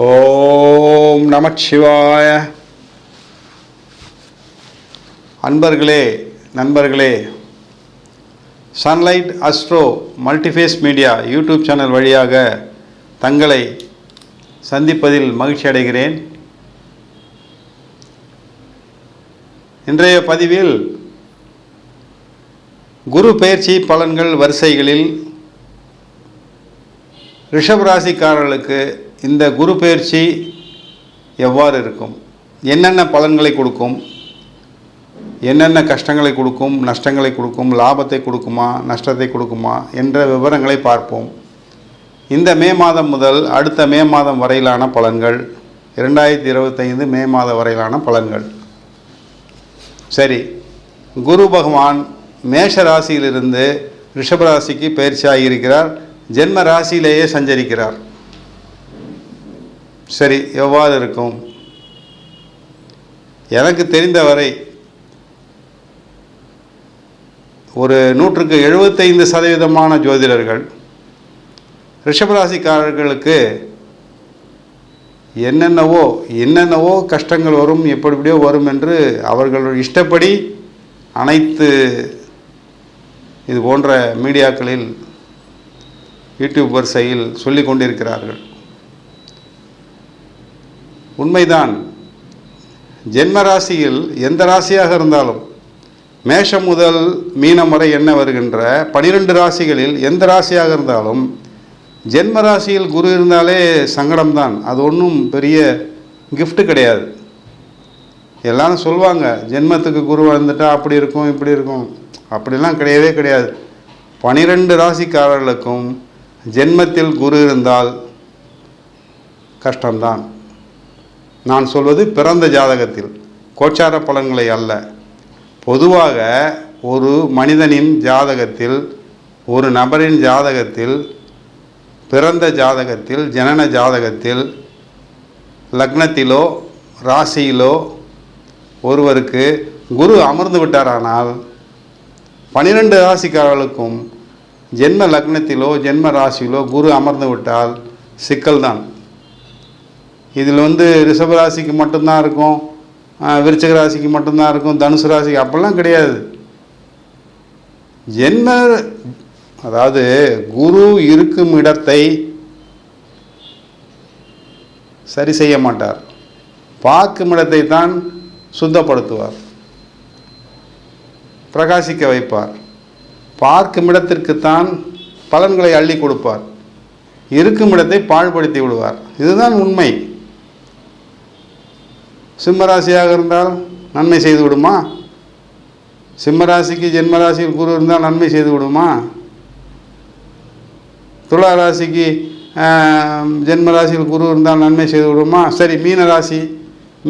ஓம் நமச்சிவாய அன்பர்களே நண்பர்களே sunlight astro multiphase media YouTube channel வழியாக தங்களை சந்திப்பதில் மகிழ்ச்சி அடைகிறேன். இன்றைய பதிவில் குரு பெயர்ச்சி பலன்கள் வரிசைகளில் ரிஷபராசிக்காரர்களுக்கு இந்த குரு பயிற்சி எவ்வாறு இருக்கும்? என்னென்ன பலன்களை கொடுக்கும்? என்னென்ன கஷ்டங்களை கொடுக்கும்? நஷ்டங்களை கொடுக்கும்? லாபத்தை கொடுக்குமா? நஷ்டத்தை கொடுக்குமா? என்ற விவரங்களை பார்ப்போம். இந்த மே மாதம் முதல் அடுத்த மே மாதம் வரையிலான பலன்கள் இரண்டாயிரத்தி இருபத்தைந்து மே மாதம் வரையிலான பலன்கள். சரி குரு பகவான் மேஷ ராசியிலிருந்து ரிஷபராசிக்கு பயிற்சியாகியிருக்கிறார். ஜென்ம ராசியிலேயே சஞ்சரிக்கிறார். சரி எவ்வாறு இருக்கும்? எனக்கு தெரிந்தவரை ஒரு நூற்றுக்கு எழுபத்தைந்து சதவீதமான ஜோதிடர்கள் ரிஷபராசிக்காரர்களுக்கு என்னென்னவோ என்னென்னவோ கஷ்டங்கள் வரும் எப்படி எப்படியோ வரும் என்று அவர்கள் இஷ்டப்படி அனைத்து இது போன்ற மீடியாக்களில் யூடியூப் வரிசையில் சொல்லிக் கொண்டிருக்கிறார்கள் உண்மைதான். ஜென்ம ராசியில் எந்த ராசியாக இருந்தாலும் மேஷம் முதல் மீனம் வரை என்ன வருகின்ற பனிரெண்டு ராசிகளில் எந்த ராசியாக இருந்தாலும் ஜென்ம ராசியில் குரு இருந்தாலே சங்கடம்தான். அது ஒன்றும் பெரிய கிஃப்ட்டு கிடையாது. எல்லாரும் சொல்லுவாங்க ஜென்மத்துக்கு குரு வந்துட்டா அப்படி இருக்கும் இப்படி இருக்கும். அப்படிலாம் கிடையவே கிடையாது. பனிரெண்டு ராசிக்காரர்களுக்கும் ஜென்மத்தில் குரு இருந்தால் கஷ்டம்தான். நான் சொல்வது பிறந்த ஜாதகத்தில். கோச்சார பலன்களை அல்ல. பொதுவாக ஒரு மனிதனின் ஜாதகத்தில் ஒரு நபரின் ஜாதகத்தில் பிறந்த ஜாதகத்தில் ஜனன ஜாதகத்தில் லக்னத்திலோ ராசியிலோ ஒருவருக்கு குரு அமர்ந்து விட்டாரானால் பனிரெண்டு ராசிக்காரர்களுக்கும் ஜென்ம லக்னத்திலோ ஜென்ம ராசியிலோ குரு அமர்ந்து விட்டால் சிக்கல்தான். இதில் வந்து ரிஷபராசிக்கு மட்டும்தான் இருக்கும் விருச்சக ராசிக்கு மட்டும்தான் இருக்கும் தனுசு ராசிக்கு அப்படிலாம் கிடையாது. என்ன அதாவது குரு இருக்கும் இடத்தை சரி செய்ய மாட்டார். பார்க்கும் இடத்தை தான் சுத்தப்படுத்துவார். பிரகாசிக்க வைப்பார். பார்க்கும் இடத்திற்குத்தான் பலன்களை அள்ளி கொடுப்பார். இருக்கும் இடத்தை பாழ்படுத்தி விடுவார். இதுதான் உண்மை. சிம்மராசியாக இருந்தால் நன்மை செய்து விடுமா? சிம்மராசிக்கு ஜென்மராசியில் குரு இருந்தால் நன்மை செய்து விடுமா? துலா ராசிக்கு ஜென்மராசியில் குரு இருந்தால் நன்மை செய்து விடுமா? சரி மீன ராசி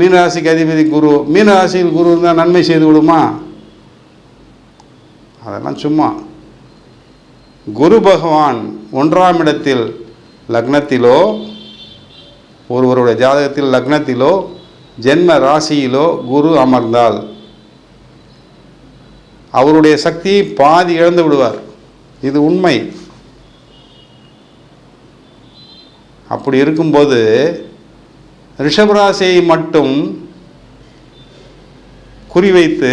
மீன ராசிக்கு அதிபதி குரு மீன ராசியில் குரு இருந்தால் நன்மை செய்து விடுமா? அதெல்லாம் சும்மா. குரு பகவான் ஒன்றாம் இடத்தில் லக்னத்திலோ ஒருவருடைய ஜாதகத்தில் லக்னத்திலோ ஜென்ம ராசியிலோ குரு அமர்ந்தால் அவருடைய சக்தி பாதி இழந்து விடுவார். இது உண்மை. அப்படி இருக்கும்போது ரிஷபராசியை மட்டும் குறிவைத்து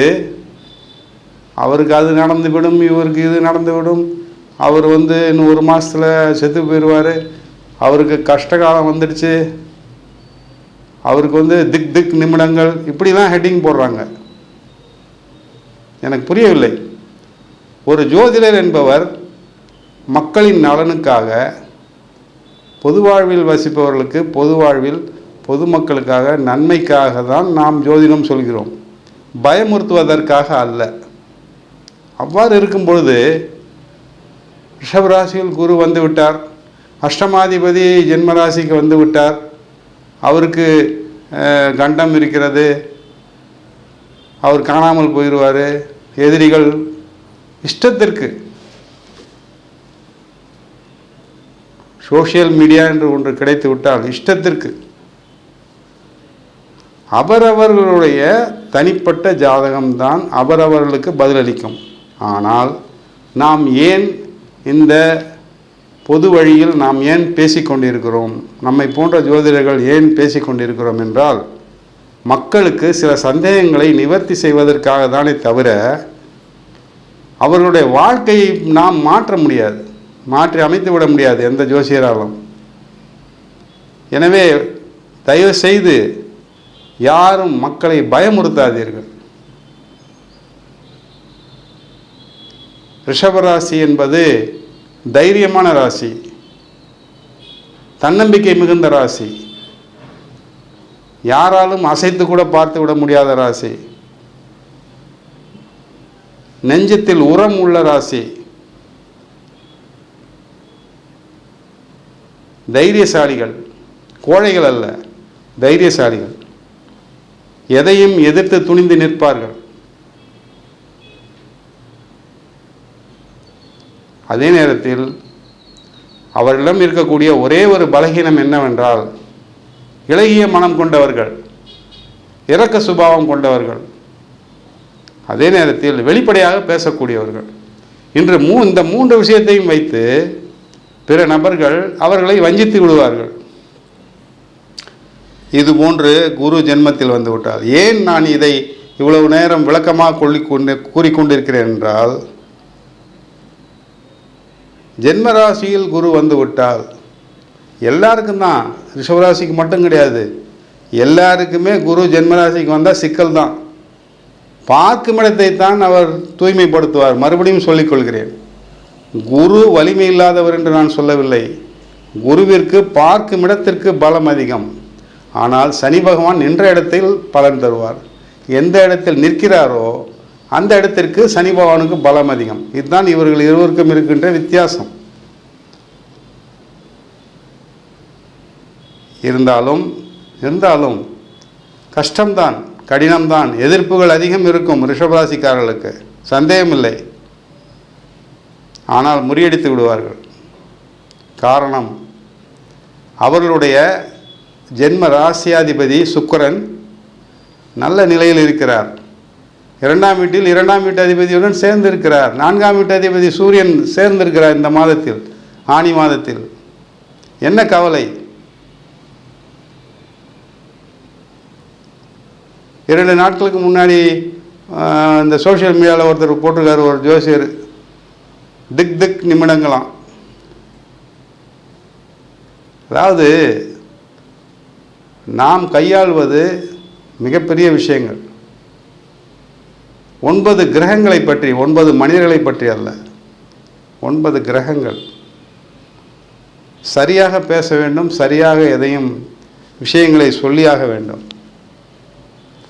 அவருக்கு அது நடந்துவிடும் இவருக்கு இது நடந்துவிடும் அவர் வந்து இன்னும் ஒரு மாதத்தில் செத்து போயிடுவார். அவருக்கு கஷ்டகாலம் வந்துடுச்சு. அவருக்கு வந்து திக் திக் நிமிடங்கள் இப்படிலாம் ஹெட்டிங் போடுறாங்க. எனக்கு புரியவில்லை. ஒரு ஜோதிடர் என்பவர் மக்களின் நலனுக்காக பொது வாழ்வில் வசிப்பவர்களுக்கு பொது வாழ்வில் பொதுமக்களுக்காக நன்மைக்காக தான் நாம் ஜோதிடம் சொல்கிறோம். பயமுறுத்துவதற்காக அல்ல. அவ்வாறு இருக்கும் பொழுது ரிஷபராசியில் குரு வந்து விட்டார். அஷ்டமாதிபதி ஜென்மராசிக்கு வந்துவிட்டார் அவருக்கு கண்டம் இருக்கிறது. அவர் காணாமல் போயிடுவார் எதிரிகள் இஷ்டத்திற்கு. சோஷியல் மீடியா என்று ஒன்று கிடைத்து விட்டால் இஷ்டத்திற்கு. அவரவர்களுடைய தனிப்பட்ட ஜாதகம்தான் அவரவர்களுக்கு பதிலளிக்கும். ஆனால் நாம் ஏன் இந்த பொது வழியில் நாம் ஏன் பேசிக்கொண்டிருக்கிறோம்? நம்மை போன்ற ஜோதிடர்கள் ஏன் பேசிக்கொண்டிருக்கிறோம் என்றால் மக்களுக்கு சில சந்தேகங்களை நிவர்த்தி செய்வதற்காக தானே தவிர அவர்களுடைய வாழ்க்கையை நாம் மாற்ற முடியாது. மாற்றி அமைத்து விட முடியாது எந்த ஜோசியராலும். எனவே தயவு செய்து யாரும் மக்களை பயமுறுத்தாதீர்கள். ரிஷபராசி என்பது தைரியமான ராசி தன்னம்பிக்கை மிகுந்த ராசி யாராலும் அசைத்து கூட பார்த்து விட முடியாத ராசி நெஞ்சத்தில் உரம் உள்ள ராசி தைரியசாலிகள் கோழைகள் அல்ல தைரியசாலிகள். எதையும் எதிர்த்து துணிந்து நிற்பார்கள். அதே நேரத்தில் அவர்களிடம் இருக்கக்கூடிய ஒரே ஒரு பலகீனம் என்னவென்றால் இளகிய மனம் கொண்டவர்கள் இறக்க சுபாவம் கொண்டவர்கள் அதே நேரத்தில் வெளிப்படையாக பேசக்கூடியவர்கள். இன்று மூ இந்த மூன்று விஷயத்தையும் வைத்து பிற நபர்கள் அவர்களை வஞ்சித்து விடுவார்கள். இது போன்று குரு ஜென்மத்தில் வந்து விட்டார். ஏன் நான் இதை இவ்வளவு நேரம் விளக்கமாக கொள்ளி கொண்டு கூறிக்கொண்டிருக்கிறேன் என்றால் ஜென்மராசியில் குரு வந்து விட்டால் எல்லாருக்கும் தான் ரிஷவராசிக்கு மட்டும் கிடையாது. எல்லாருக்குமே குரு ஜென்மராசிக்கு வந்தால் சிக்கல் தான் பார்க்கும் இடத்தை தான் அவர் தூய்மைப்படுத்துவார். மறுபடியும் சொல்லிக்கொள்கிறேன். குரு வலிமை இல்லாதவர் என்று நான் சொல்லவில்லை. குருவிற்கு பார்க்கும் இடத்திற்கு பலம் அதிகம். ஆனால் சனி பகவான் நின்ற இடத்தில் பலன் தருவார். எந்த இடத்தில் நிற்கிறாரோ அந்த இடத்திற்கு சனி பகவானுக்கு பலம் அதிகம். இதுதான் இவர்கள் இருவருக்கும் இருக்கின்ற வித்தியாசம். இருந்தாலும் இருந்தாலும் கஷ்டம்தான் கடினம்தான் எதிர்ப்புகள் அதிகம் இருக்கும் ரிஷபராசிக்காரர்களுக்கு. சந்தேகமில்லை. ஆனால் முறியடித்து விடுவார்கள். காரணம் அவர்களுடைய ஜென்ம ராசியாதிபதி சுக்கரன் நல்ல நிலையில் இருக்கிறார். இரண்டாம் வீட்டில் இரண்டாம் வீட்டு அதிபதியுடன் சேர்ந்து இருக்கிறார் நான்காம் வீட்டு அதிபதி சூரியன் சேர்ந்திருக்கிறார் இந்த மாதத்தில் ஆனி மாதத்தில். என்ன கவலை? இரண்டு நாட்களுக்கு முன்னாடி இந்த சோஷியல் மீடியாவில் ஒருத்தர் போட்டிருக்காரு ஒரு ஜோசியர். திக் திக் நிமிடங்களாம். அதாவது நாம் கையாள்வது மிகப்பெரிய விஷயங்கள். ஒன்பது கிரகங்களை பற்றி ஒன்பது மனிதர்களை பற்றி அல்ல. ஒன்பது கிரகங்கள். சரியாக பேச வேண்டும் சரியாக எதையும் விஷயங்களை சொல்லியாக வேண்டும்.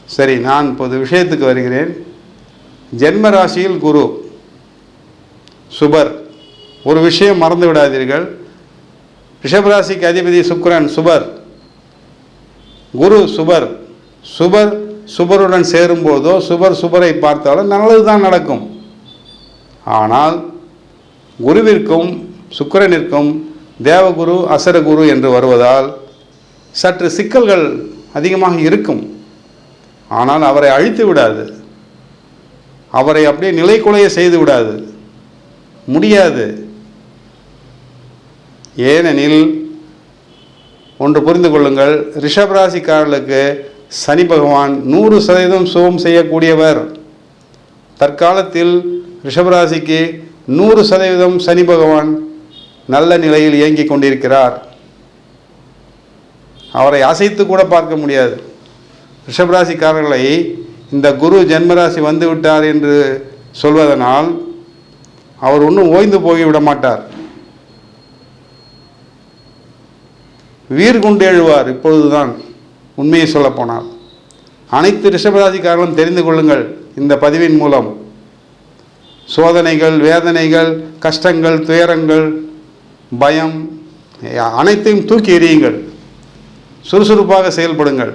சரி நான் இப்போது விஷயத்துக்கு வருகிறேன். ஜென்ம ராசியில் குரு சுபர். ஒரு விஷயம் மறந்து விடாதீர்கள். ரிஷபராசிக்கு அதிபதி சுக்ரன் சுபர். குரு சுபர். சுபர் சுபருடன் சேரும்போதோ சுபர் சுபரை பார்த்தாலும் நல்லது தான் நடக்கும். ஆனால் குருவிற்கும் சுக்கிரனிற்கும் தேவகுரு அசரகுரு என்று வருவதால் சற்று சிக்கல்கள் அதிகமாக இருக்கும். ஆனால் அவரை அழித்து விடாது. அவரை அப்படியே நிலைக்குலைய செய்து விடாது. முடியாது. ஏனெனில் ஒன்று புரிந்து கொள்ளுங்கள் ரிஷபராசிக்காரர்களுக்கு சனி பகவான் நூறு சதவீதம் சுகம் செய்யக்கூடியவர். தற்காலத்தில் ரிஷபராசிக்கு நூறு சதவீதம் சனி பகவான் நல்ல நிலையில் இயங்கிக் கொண்டிருக்கிறார். அவரை அசைத்து கூட பார்க்க முடியாது. ரிஷபராசிக்காரர்களை இந்த குரு ஜென்மராசி வந்துவிட்டார் என்று சொல்வதனால் அவர் ஒன்றும் ஓய்ந்து போய் விட மாட்டார். வீர் கொண்டு எழுவார் இப்பொழுதுதான். உண்மையை சொல்லப் போனால் அனைத்து ரிஷபராசிக்காரர்களும் தெரிந்து கொள்ளுங்கள் இந்த பதிவின் மூலம். சோதனைகள் வேதனைகள் கஷ்டங்கள் துயரங்கள் பயம் அனைத்தையும் தூக்கி எறியுங்கள். சுறுசுறுப்பாக செயல்படுங்கள்.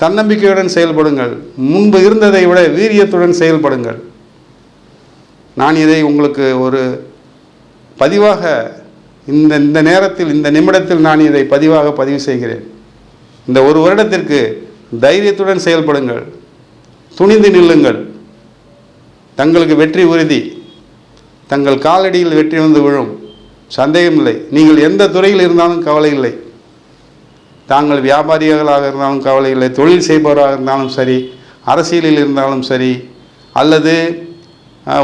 தன்னம்பிக்கையுடன் செயல்படுங்கள். முன்பு இருந்ததை விட வீரியத்துடன் செயல்படுங்கள். நான் இதை உங்களுக்கு ஒரு பதிவாக இந்த இந்த நேரத்தில் இந்த நிமிடத்தில் நான் இதை பதிவாக பதிவு செய்கிறேன். இந்த ஒரு வருடத்திற்கு தைரியத்துடன் செயல்படுங்கள். துணிந்து நில்லுங்கள். தங்களுக்கு வெற்றி உறுதி. தங்கள் காலடியில் வெற்றி வந்து விழும். சந்தேகமில்லை. நீங்கள் எந்த துறையில் இருந்தாலும் கவலை இல்லை. தாங்கள் வியாபாரிகளாக இருந்தாலும் கவலை இல்லை. தொழில் செய்பவராக இருந்தாலும் சரி அரசியலில் இருந்தாலும் சரி அல்லது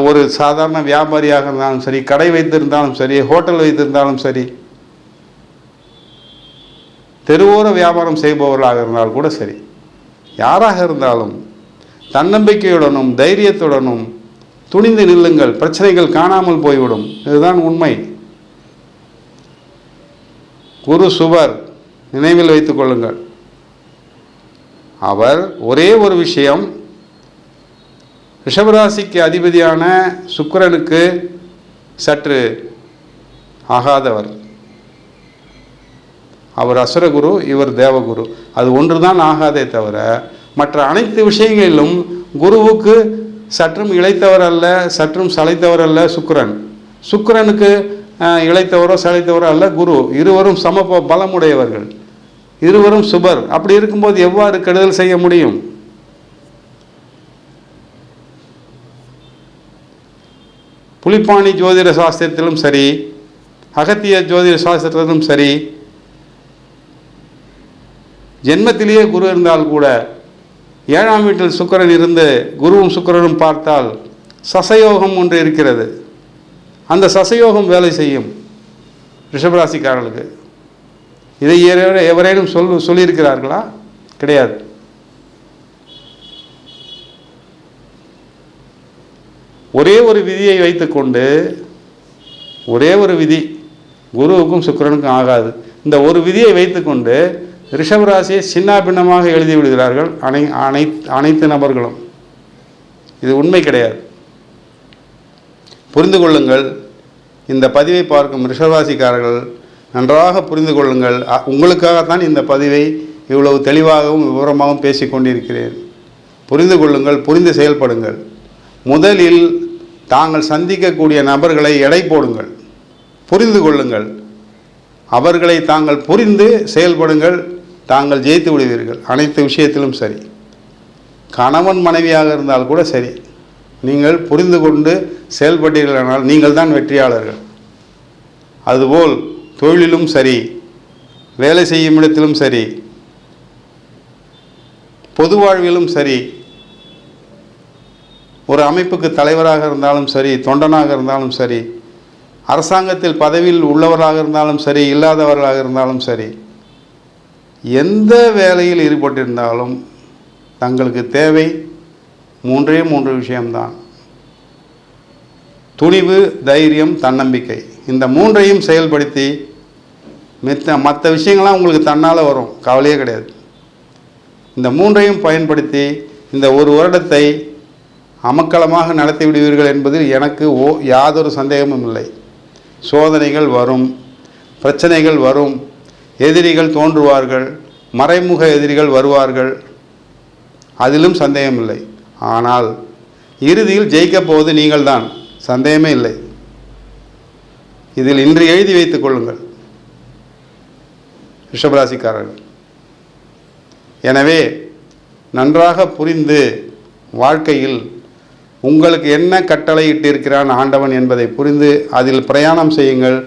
ஒரு சாதாரண வியாபாரியாக இருந்தாலும் சரி கடை வைத்திருந்தாலும் சரி ஹோட்டல் வைத்திருந்தாலும் சரி தெருவோர வியாபாரம் செய்பவர்களாக இருந்தால் கூட சரி. யாராக இருந்தாலும் தன்னம்பிக்கையுடனும் தைரியத்துடனும் துணிந்து நில்லுங்கள். பிரச்சனைகள் காணாமல் போய்விடும். இதுதான் உண்மை. குரு சுவர் நினைவில் வைத்துக் கொள்ளுங்கள். அவர் ஒரே ஒரு விஷயம். ரிஷபராசிக்கு அதிபதியான சுக்கரனுக்கு சற்று ஆகாதவர். அவர் அசுரகுரு இவர் தேவகுரு. அது ஒன்று தான் ஆகாதே தவிர மற்ற அனைத்து விஷயங்களிலும் குருவுக்கு சற்றும் இழைத்தவர் அல்ல சற்றும் சளைத்தவர் அல்ல சுக்கிரன். சுக்கரனுக்கு இழைத்தவரோ சளைத்தவரோ அல்ல குரு. இருவரும் சம ப- பலமுடையவர்கள். இருவரும் சுபர். அப்படி இருக்கும்போது எவ்வாறு கெடுதல் செய்ய முடியும்? புலிப்பாணி ஜோதிட சாஸ்திரத்திலும் சரி அகத்திய ஜோதிட சாஸ்திரத்திலும் சரி ஜென்மத்திலேயே குரு இருந்தால் கூட ஏழாம் வீட்டில் சுக்கரன் இருந்து குருவும் சுக்கிரனும் பார்த்தால் சசயோகம் ஒன்று இருக்கிறது. அந்த சசயோகம் வேலை செய்யும் ரிஷபராசிக்காரர்களுக்கு. இதை எவரேனும் சொல் சொல்லியிருக்கிறார்களா? கிடையாது. ஒரே ஒரு விதியை வைத்துக்கொண்டு ஒரே ஒரு விதி குருவுக்கும் சுக்கிரனுக்கும் ஆகாது. இந்த ஒரு விதியை வைத்துக்கொண்டு ரிஷபராசியை சின்னாபின்னமாக எழுதி விடுகிறார்கள் அனை அனைத்து அனைத்து நபர்களும். இது உண்மை கிடையாது. புரிந்து கொள்ளுங்கள். இந்த பதிவை பார்க்கும் ரிஷபராசிக்காரர்கள் நன்றாக புரிந்து கொள்ளுங்கள். அ- உங்களுக்காகத்தான் இந்த பதிவை இவ்வளவு தெளிவாகவும் விவரமாகவும் பேசி கொண்டிருக்கிறேன். புரிந்து கொள்ளுங்கள் புரிந்து செயல்படுங்கள். முதலில் தாங்கள் சந்திக்கக்கூடிய நபர்களை எடை போடுங்கள். புரிந்து கொள்ளுங்கள். அவர்களை தாங்கள் புரிந்து செயல்படுங்கள். தாங்கள் ஜெயித்து விடுவீர்கள். அனைத்து விஷயத்திலும் சரி. கணவன் மனைவியாக இருந்தால் கூட சரி. நீங்கள் புரிந்து கொண்டு செயல்பட்டீர்களானால் நீங்கள் தான் வெற்றியாளர்கள். அதுபோல் தொழிலிலும் சரி வேலை செய்யும் இடத்திலும் சரி பொது வாழ்விலும் சரி ஒரு அமைப்புக்கு தலைவராக இருந்தாலும் சரி தொண்டனாக இருந்தாலும் சரி அரசாங்கத்தில் பதவியில் உள்ளவராக இருந்தாலும் சரி இல்லாதவர்களாக இருந்தாலும் சரி எந்த வேலையில் ஈடுபட்டிருந்தாலும் தங்களுக்கு தேவை மூன்றே மூன்று விஷயம்தான். துணிவு தைரியம் தன்னம்பிக்கை. இந்த மூன்றையும் செயல்படுத்தி மித்த மற்ற விஷயங்கள்லாம் உங்களுக்கு தன்னால் வரும். கவலையே கிடையாது. இந்த மூன்றையும் பயன்படுத்தி இந்த ஒரு வருடத்தை அமக்கலமாக நடத்தி விடுவீர்கள் என்பதில் எனக்கு ஓ யாதொரு சந்தேகமும் இல்லை. சோதனைகள் வரும் பிரச்சனைகள் வரும். எதிரிகள் தோன்றுவார்கள் மறைமுக எதிரிகள் வருவார்கள். அதிலும் சந்தேகமில்லை ஆனால் இறுதியில் ஜெயிக்கப் போவது நீங்கள்தான் சந்தேகமே இல்லை. இதில் இன்று எழுதி வைத்துக் கொள்ளுங்கள். ரிஷபராசிக்காரர்கள். எனவே நன்றாக புரிந்து வாழ்க்கையில் உங்களுக்கு என்ன கட்டளையிட்டு இருக்கிறான் ஆண்டவன் என்பதை புரிந்து அதில் பிரயாணம் செய்யுங்கள்.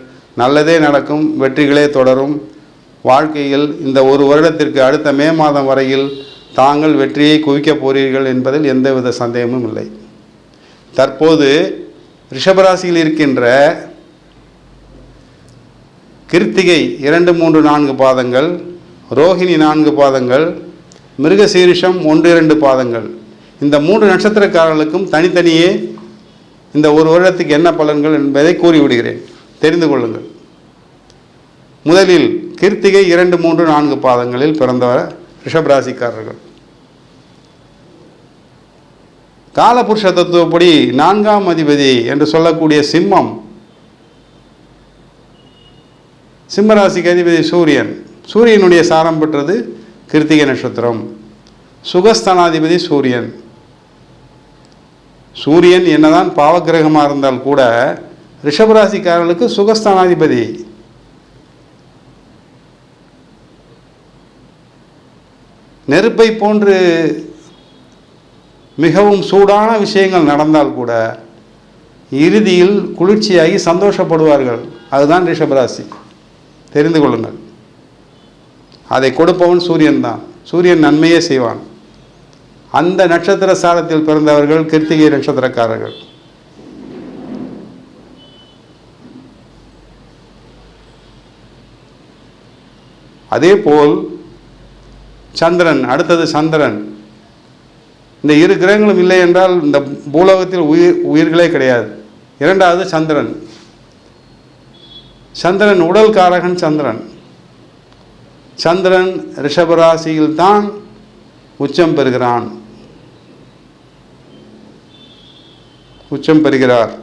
நல்லதே நடக்கும் வெற்றிகளே தொடரும். வாழ்க்கையில் இந்த ஒரு வருடத்திற்கு அடுத்த மே மாதம் வரையில் தாங்கள் வெற்றியை குவிக்கப் போகிறீர்கள் என்பதில் எந்தவித சந்தேகமும் இல்லை. தற்போது ரிஷபராசியில் இருக்கின்ற கிருத்திகை இரண்டு மூன்று நான்கு பாதங்கள் ரோஹிணி நான்கு பாதங்கள் மிருகசீரிஷம் ஒன்று இரண்டு பாதங்கள். இந்த மூன்று நட்சத்திரக்காரர்களுக்கும் தனித்தனியே இந்த ஒரு வருடத்துக்கு என்ன பலன்கள் என்பதை கூறிவிடுகிறேன். தெரிந்து கொள்ளுங்கள். முதலில் கிருத்திகை இரண்டு மூன்று நான்கு பாதங்களில் பிறந்தவர் ரிஷபராசிக்காரர்கள். காலபுருஷ தத்துவப்படி நான்காம் அதிபதி என்று சொல்லக்கூடிய சிம்மம் சிம்மராசிக்கு அதிபதி சூரியன். சூரியனுடைய சாரம் பெற்றது கிருத்திகை நட்சத்திரம். சுகஸ்தானாதிபதி சூரியன். சூரியன் என்னதான் பாவக்கிரகமாக இருந்தால் கூட ரிஷபராசிக்காரர்களுக்கு சுகஸ்தானாதிபதி நெருப்பை போன்று மிகவும் சூடான விஷயங்கள் நடந்தால் கூட இறுதியில் குளிர்ச்சியாகி சந்தோஷப்படுவார்கள். அதுதான் ரிஷபராசி தெரிந்து கொள்ளுங்கள். அதை கொடுப்பவன் சூரியன் தான். சூரியன் நன்மையே செய்வான். அந்த நட்சத்திர சாரத்தில் பிறந்தவர்கள் கிருத்திகை நட்சத்திரக்காரர்கள். அதேபோல் சந்திரன் அடுத்தது சந்திரன். இந்த இரு கிரகங்களும் இல்லை என்றால் இந்த பூலோகத்தில் உயிர் உயிர்களே கிடையாது. இரண்டாவது சந்திரன். சந்திரன் உடல் காரகன் சந்திரன். சந்திரன் ரிஷபராசியில் தான் உச்சம் பெறுகிறான். உச்சம் பெறுகிறார்.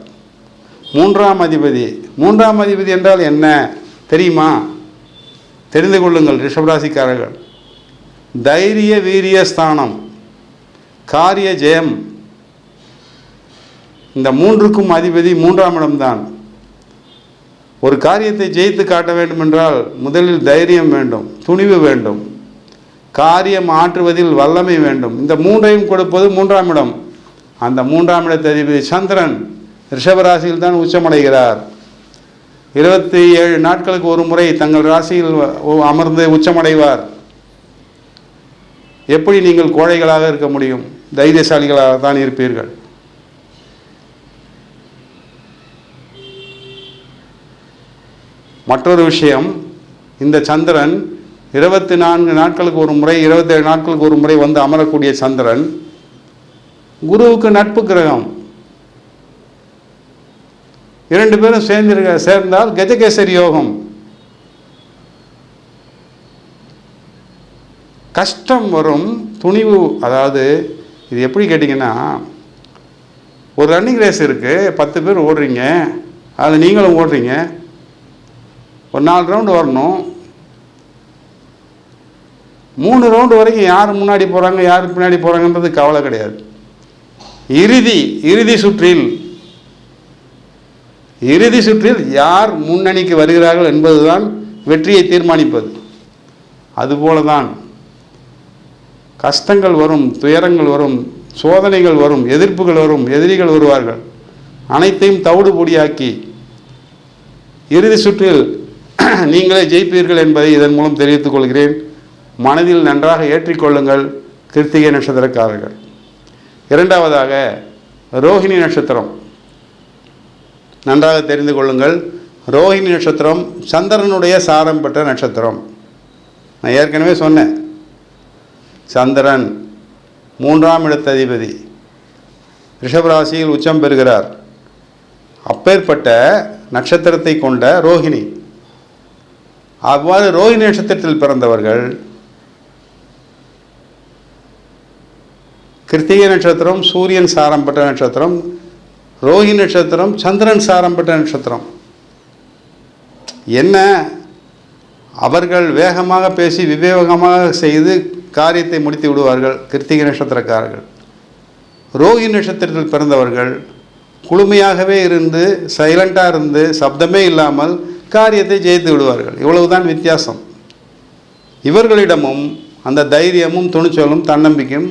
மூன்றாம் அதிபதி. மூன்றாம் அதிபதி என்றால் என்ன? தெரியுமா? தெரிந்து கொள்ளுங்கள் ரிஷபராசிக்காரர்கள். தைரிய வீரிய ஸ்தானம் காரிய ஜெயம். இந்த மூன்றுக்கும் அதிபதி மூன்றாம் இடம்தான் ஒரு காரியத்தை ஜெயித்து காட்ட வேண்டும் என்றால் முதலில் தைரியம் வேண்டும் துணிவு வேண்டும் காரியம் ஆற்றுவதில் வல்லமை வேண்டும். இந்த மூன்றையும் கொடுப்பது மூன்றாம் இடம். அந்த மூன்றாம் இடத்த அதிபதி சந்திரன் ரிஷபராசியில் தான் உச்சமடைகிறார். இருபத்தி ஏழு நாட்களுக்கு ஒரு முறை தங்கள் ராசியில் அமர்ந்து உச்சமடைவார். எப்படி நீங்கள் கோழைகளாக இருக்க முடியும்? தைரியசாலிகளாக தான் இருப்பீர்கள். மற்றொரு விஷயம் இந்த சந்திரன் இருபத்தி நான்கு நாட்களுக்கு ஒரு முறை இருபத்தேழு நாட்களுக்கு ஒரு முறை வந்து அமரக்கூடிய சந்திரன் குருவுக்கு நட்பு கிரகம். இரண்டு பேரும் சேர்ந்திருக்க சேர்ந்தால் கஜகேசரி யோகம். கஷ்டம் வரும் துணிவு அதாவது இது எப்படி கேட்டிங்கன்னா ஒரு ரன்னிங் ரேஸ் இருக்குது பத்து பேர் ஓடுறீங்க அதில் நீங்களும் ஓடுறீங்க ஒரு நாலு ரவுண்டு வரணும். மூணு ரவுண்டு வரைக்கும் யார் முன்னாடி போகிறாங்க யார் பின்னாடி போகிறாங்கன்றது கவலை கிடையாது. இறுதி இறுதி சுற்றில் இறுதி சுற்றில் யார் முன்னணிக்கு வருகிறார்கள் என்பதுதான் வெற்றியை தீர்மானிப்பது. அதுபோல தான் கஷ்டங்கள் வரும் துயரங்கள் வரும் சோதனைகள் வரும் எதிர்ப்புகள் வரும் எதிரிகள் வருவார்கள். அனைத்தையும் தவிடு பொடியாக்கி இறுதி சுற்றில் நீங்களே ஜெயிப்பீர்கள் என்பதை இதன் மூலம் தெரிவித்துக் கொள்கிறேன். மனதில் நன்றாக ஏற்றிக்கொள்ளுங்கள் கிருத்திகை நட்சத்திரக்காரர்கள். இரண்டாவதாக ரோஹிணி நட்சத்திரம். நன்றாக தெரிந்து கொள்ளுங்கள் ரோஹிணி நட்சத்திரம் சந்திரனுடைய சாரம் பெற்ற நட்சத்திரம். நான் ஏற்கனவே சொன்னேன் சந்திரன் மூன்றாம் இடத்த அதிபதி ரிஷபராசியில் உச்சம் பெறுகிறார். அப்பேற்பட்ட நட்சத்திரத்தை கொண்ட ரோஹிணி. அவ்வாறு ரோஹிணி நட்சத்திரத்தில் பிறந்தவர்கள் கிருத்திகை நட்சத்திரம் சூரியன் சாரம் பெற்ற நட்சத்திரம் ரோஹிணி நட்சத்திரம் சந்திரன் சாரம் பெற்ற நட்சத்திரம். என்ன? அவர்கள் வேகமாக பேசி விவேகமாக செய்து காரியத்தை முடித்து விடுவார்கள் கிருத்திகை நட்சத்திரக்காரர்கள். ரோஹி நட்சத்திரத்தில் பிறந்தவர்கள் குளுமையாகவே இருந்து சைலண்டாக இருந்து சப்தமே இல்லாமல் காரியத்தை ஜெயித்து விடுவார்கள். இவ்வளவுதான் வித்தியாசம். இவர்களிடமும் அந்த தைரியமும் துணிச்சலும் தன்னம்பிக்கையும்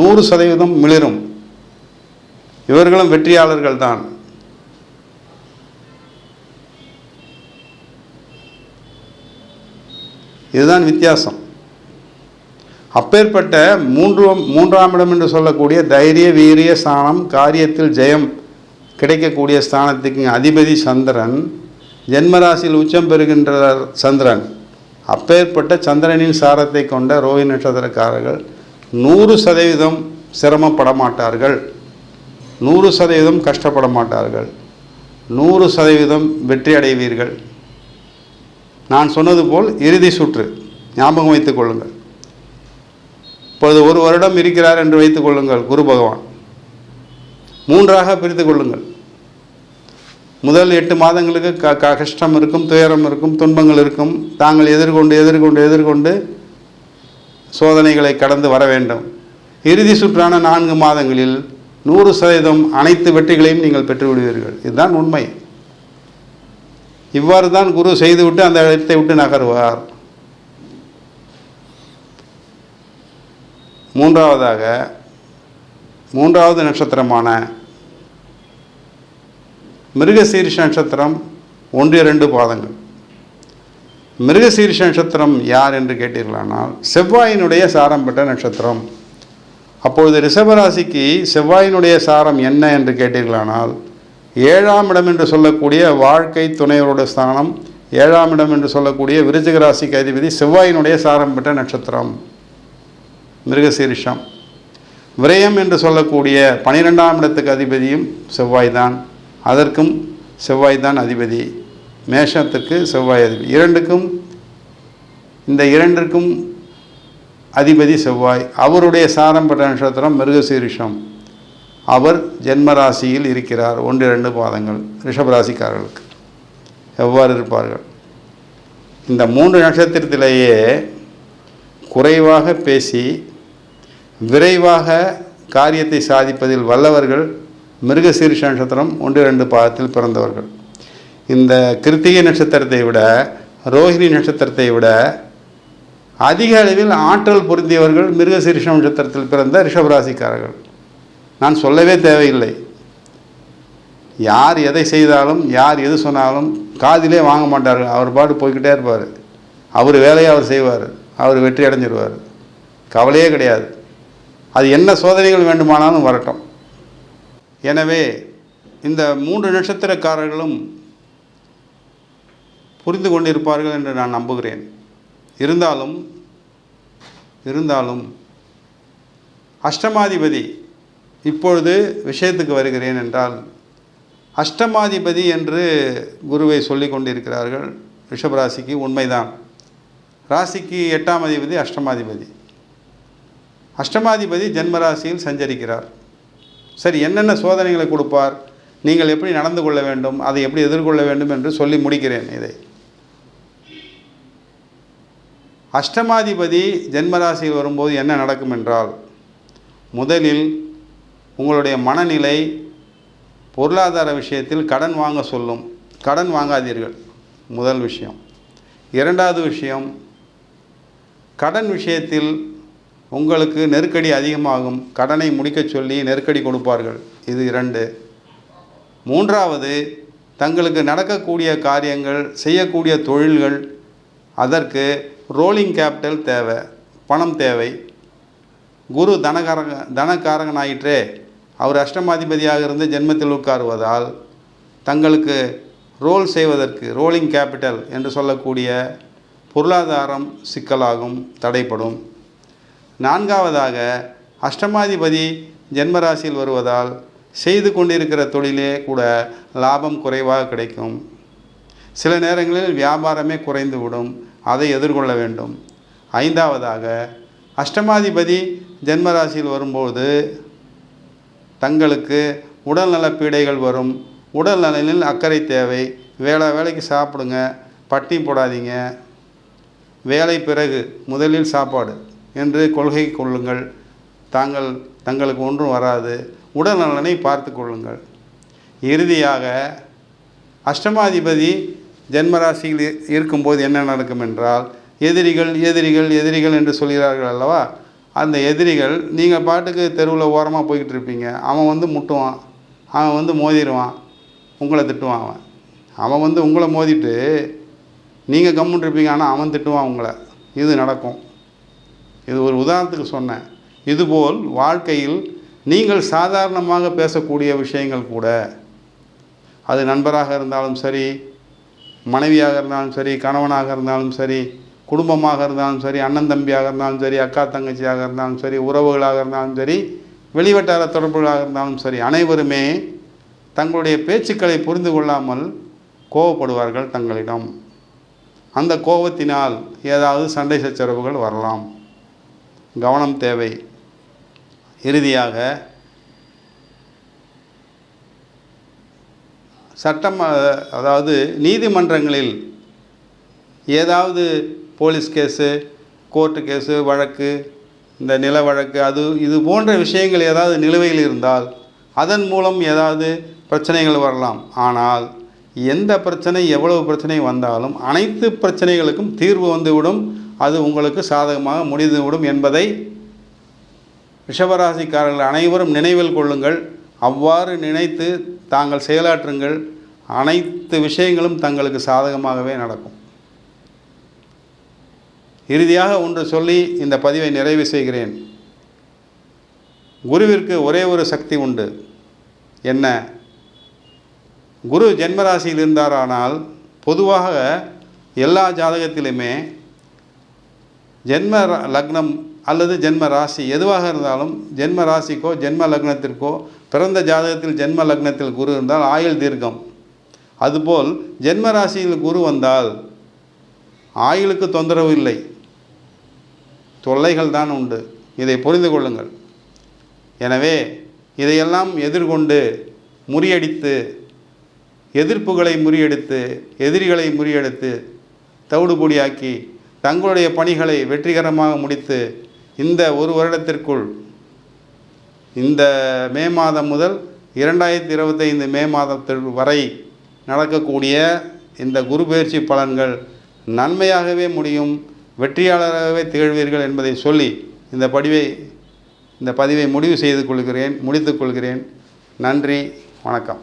நூறு சதவீதம் மிளிரும். இவர்களும் வெற்றியாளர்கள் தான். இதுதான் வித்தியாசம். அப்பேற்பட்ட மூன்று மூன்றாம் இடம் என்று சொல்லக்கூடிய தைரிய வீரிய ஸ்தானம் காரியத்தில் ஜெயம் கிடைக்கக்கூடிய ஸ்தானத்துக்கு அதிபதி சந்திரன். ஜென்மராசியில் உச்சம் பெறுகின்றார் சந்திரன். அப்பேற்பட்ட சந்திரனின் சாரத்தை கொண்ட ரோஹி நட்சத்திரக்காரர்கள் நூறு சதவீதம் சிரமப்பட மாட்டார்கள் நூறு சதவீதம் கஷ்டப்பட மாட்டார்கள் நூறு சதவீதம் வெற்றி அடைவீர்கள் நான் சொன்னது போல் இறுதி சுற்று. ஞாபகம் வைத்துக் கொள்ளுங்கள். இப்பொழுது ஒரு வருடம் இருக்கிறார் என்று வைத்துக் கொள்ளுங்கள் குரு பகவான். மூன்றாக பிரித்து கொள்ளுங்கள். முதல் எட்டு மாதங்களுக்கு க க கஷ்டம் இருக்கும் துயரம் இருக்கும் துன்பங்கள் இருக்கும். தாங்கள் எதிர்கொண்டு எதிர்கொண்டு எதிர்கொண்டு சோதனைகளை கடந்து வர வேண்டும். இறுதி சுற்றான நான்கு மாதங்களில் நூறு சதவீதம் அனைத்து வெற்றிகளையும் நீங்கள் பெற்றுவிடுவீர்கள். இதுதான் உண்மை. இவ்வாறு தான் குரு செய்துவிட்டு அந்த இடத்தை விட்டு நகருவார். மூன்றாவதாக மூன்றாவது நட்சத்திரமான மிருகசீரிஷ நட்சத்திரம் ஒன்று இரண்டு பாதங்கள். மிருகசீரிஷ நட்சத்திரம் யார் என்று கேட்டீர்களானால் செவ்வாயினுடைய சாரம் பெற்ற நட்சத்திரம். அப்பொழுது ரிஷபராசிக்கு செவ்வாயினுடைய சாரம் என்ன என்று கேட்டீர்களானால் ஏழாம் இடம் என்று சொல்லக்கூடிய வாழ்க்கை துணைவரோட ஸ்தானம் ஏழாம் இடம் என்று சொல்லக்கூடிய விருச்சிக ராசிக்கு அதிபதி செவ்வாயினுடைய சாரம் பெற்ற நட்சத்திரம். மிருகசீரிஷம். விரயம் என்று சொல்லக்கூடிய பனிரெண்டாம் இடத்துக்கு அதிபதியும் செவ்வாய்தான். அதற்கும் செவ்வாய்தான் அதிபதி. மேஷத்துக்கு செவ்வாய் அதிபதி. இரண்டுக்கும் இந்த இரண்டிற்கும் அதிபதி செவ்வாய். அவருடைய சாரம்பட்ட நட்சத்திரம் மிருகசீரிஷம். அவர் ஜென்ம ராசியில் இருக்கிறார். ஒன்று இரண்டு பாதங்கள் ரிஷபராசிக்காரர்களுக்கு. எவ்வாறு இருப்பார்கள்? இந்த மூன்று நட்சத்திரத்திலேயே குறைவாக பேசி விரைவாக காரியத்தை சாதிப்பதில் வல்லவர்கள் மிருகசீர்ஷ நட்சத்திரம் ஒன்று ரெண்டு பாதத்தில் பிறந்தவர்கள். இந்த கிருத்திகை நட்சத்திரத்தை விட ரோஹிணி நட்சத்திரத்தை விட அதிக அளவில் ஆற்றல் பொருந்தியவர்கள் மிருகசீர்ஷ நட்சத்திரத்தில் பிறந்த ரிஷபராசிக்காரர்கள். நான் சொல்லவே தேவையில்லை. யார் எதை செய்தாலும் யார் எது சொன்னாலும் காதிலே வாங்க மாட்டார்கள். அவர் பாட்டு போய்கிட்டே இருப்பார். அவர் வேலையை அவர் செய்வார். அவர் வெற்றி அடைஞ்சிருவார். கவலையே கிடையாது. அது என்ன சோதனைகள் வேண்டுமானாலும் வரட்டும். எனவே இந்த மூன்று நட்சத்திரக்காரர்களும் புரிந்து கொண்டிருப்பார்கள் என்று நான் நம்புகிறேன். இருந்தாலும் இருந்தாலும் அஷ்டமாதிபதி இப்பொழுது விஷயத்துக்கு வருகிறேன் என்றால் அஷ்டமாதிபதி என்று குருவை சொல்லி கொண்டிருக்கிறார்கள். ரிஷபராசிக்கு உண்மைதான். ராசிக்கு எட்டாம் அதிபதி அஷ்டமாதிபதி. அஷ்டமாதிபதி ஜென்மராசியில் சஞ்சரிக்கிறார். சரி என்னென்ன சோதனைகளை கொடுப்பார்? நீங்கள் எப்படி நடந்து கொள்ள வேண்டும்? அதை எப்படி எதிர்கொள்ள வேண்டும் என்று சொல்லி முடிக்கிறேன் இதை. அஷ்டமாதிபதி ஜென்மராசியில் வரும்போது என்ன நடக்கும் என்றால் முதலில் உங்களுடைய மனநிலை பொருளாதார விஷயத்தில் கடன் வாங்க சொல்லும். கடன் வாங்காதீர்கள். முதல் விஷயம். இரண்டாவது விஷயம் கடன் விஷயத்தில் உங்களுக்கு நெருக்கடி அதிகமாகும். கடனை முடிக்கச் சொல்லி நெருக்கடி கொடுப்பார்கள். இது இரண்டு. மூன்றாவது தங்களுக்கு நடக்கக்கூடிய காரியங்கள் செய்யக்கூடிய தொழில்கள் அதற்கு ரோலிங் கேபிட்டல் தேவை பணம் தேவை. குரு தனகாரங்க தனக்காரகனாயிற்றே அவர் அஷ்டமாதிபதியாக இருந்து ஜென்மத்தில் உட்காருவதால் தங்களுக்கு ரோல் செய்வதற்கு ரோலிங் கேபிட்டல் என்று சொல்லக்கூடிய பொருளாதாரம் சிக்கலாகும் தடைப்படும் நான்காவதாக அஷ்டமாதிபதி ஜென்மராசியில் வருவதால் செய்து கொண்டிருக்கிற தொழிலே கூட லாபம் குறைவாக கிடைக்கும். சில நேரங்களில் வியாபாரமே குறைந்துவிடும். அதை எதிர்கொள்ள வேண்டும். ஐந்தாவதாக அஷ்டமாதிபதி ஜென்மராசியில் வரும்போது தங்களுக்கு உடல்நல பீடைகள் வரும். உடல் நலனில் அக்கறை தேவை. வேலை வேலைக்கு சாப்பிடுங்க. பட்டி போடாதீங்க. வேலை பிறகு முதலில் சாப்பாடு. என்று கொள்கை கொள்ளுங்கள். தாங்கள் தங்களுக்கு ஒன்றும் வராது. உடல் நலனை பார்த்து கொள்ளுங்கள். இறுதியாக அஷ்டமாதிபதி ஜென்மராசியில் இருக்கும்போது என்ன நடக்கும் என்றால் எதிரிகள் எதிரிகள் எதிரிகள் என்று சொல்கிறார்கள் அல்லவா? அந்த எதிரிகள் நீங்கள் பாட்டுக்கு தெருவில் ஓரமாக போய்கிட்டு இருப்பீங்க. அவன் வந்து முட்டுவான். அவன் வந்து மோதிடுவான். உங்களை திட்டுவான் அவன். அவன் வந்து உங்களை மோதிட்டு நீங்கள் கம்முன்ட்ருப்பீங்க ஆனால் அவன் திட்டுவான் உங்களை. இது நடக்கும். இது ஒரு உதாரணத்துக்கு சொன்னேன். இதுபோல் வாழ்க்கையில் நீங்கள் சாதாரணமாக பேசக்கூடிய விஷயங்கள் கூட அது நண்பராக இருந்தாலும் சரி மனைவியாக இருந்தாலும் சரி கணவனாக இருந்தாலும் சரி குடும்பமாக இருந்தாலும் சரி அண்ணன் தம்பியாக இருந்தாலும் சரி அக்கா தங்கச்சியாக இருந்தாலும் சரி உறவுகளாக இருந்தாலும் சரி வெளிவட்டார தொடர்புகளாக இருந்தாலும் சரி அனைவருமே தங்களுடைய பேச்சுக்களை புரிந்து கொள்ளாமல் கோவப்படுவார்கள் தங்களிடம். அந்த கோபத்தினால் ஏதாவது சண்டை சச்சரவுகள் வரலாம். கவனம் தேவை. இறுதியாக சட்டம் அதாவது நீதிமன்றங்களில் ஏதாவது போலீஸ் கேஸு கோர்ட்டு கேஸு வழக்கு இந்த நில வழக்கு அது இது போன்ற விஷயங்கள் ஏதாவது நிலுவையில் இருந்தால் அதன் மூலம் ஏதாவது பிரச்சனைகள் வரலாம். ஆனால் எந்த பிரச்சனை எவ்வளவு பிரச்சனை வந்தாலும் அனைத்து பிரச்சனைகளுக்கும் தீர்வு வந்துவிடும். அது உங்களுக்கு சாதகமாக முடிந்துவிடும் என்பதை ரிஷபராசிக்காரர்கள் அனைவரும் நினைவில் கொள்ளுங்கள். அவ்வாறு நினைத்து தாங்கள் செயலாற்றுங்கள். அனைத்து விஷயங்களும் தங்களுக்கு சாதகமாகவே நடக்கும். இறுதியாக ஒன்று சொல்லி இந்த பதிவை நிறைவு செய்கிறேன். குருவிற்கு ஒரே ஒரு சக்தி உண்டு. என்ன? குரு ஜென்மராசியில் இருந்தாரானால் பொதுவாக எல்லா ஜாதகத்திலுமே ஜென்ம ர- லக்னம் அல்லது ஜென்ம ராசி எதுவாக இருந்தாலும் ஜென்ம ராசிக்கோ ஜென்ம லக்னத்திற்கோ பிறந்த ஜாதகத்தில் ஜென்ம லக்னத்தில் குரு இருந்தால் ஆயுள் தீர்க்கம். அதுபோல் ஜென்ம ராசியில் குரு வந்தால் ஆயுளுக்கு தொந்தரவு இல்லை. தொல்லைகள் தான் உண்டு. இதை புரிந்து கொள்ளுங்கள். எனவே இதையெல்லாம் எதிர்கொண்டு முறியடித்து எதிர்ப்புகளை முறியடித்து எதிரிகளை முறியடித்து தவிடுபொடியாக்கி தங்களுடைய பணிகளை வெற்றிகரமாக முடித்து இந்த ஒரு வருடத்திற்குள் இந்த மே மாதம் முதல் இரண்டாயிரத்தி இருபத்தைந்து மே மாதத்திற்கு வரை நடக்கக்கூடிய இந்த குரு பயிற்சி பலன்கள் நன்மையாகவே முடியும் வெற்றியாளராகவே திகழ்வீர்கள் என்பதை சொல்லி இந்த படிவை இந்த பதிவை முடிவு செய்து கொள்கிறேன் முடித்துக் கொள்கிறேன். நன்றி வணக்கம்.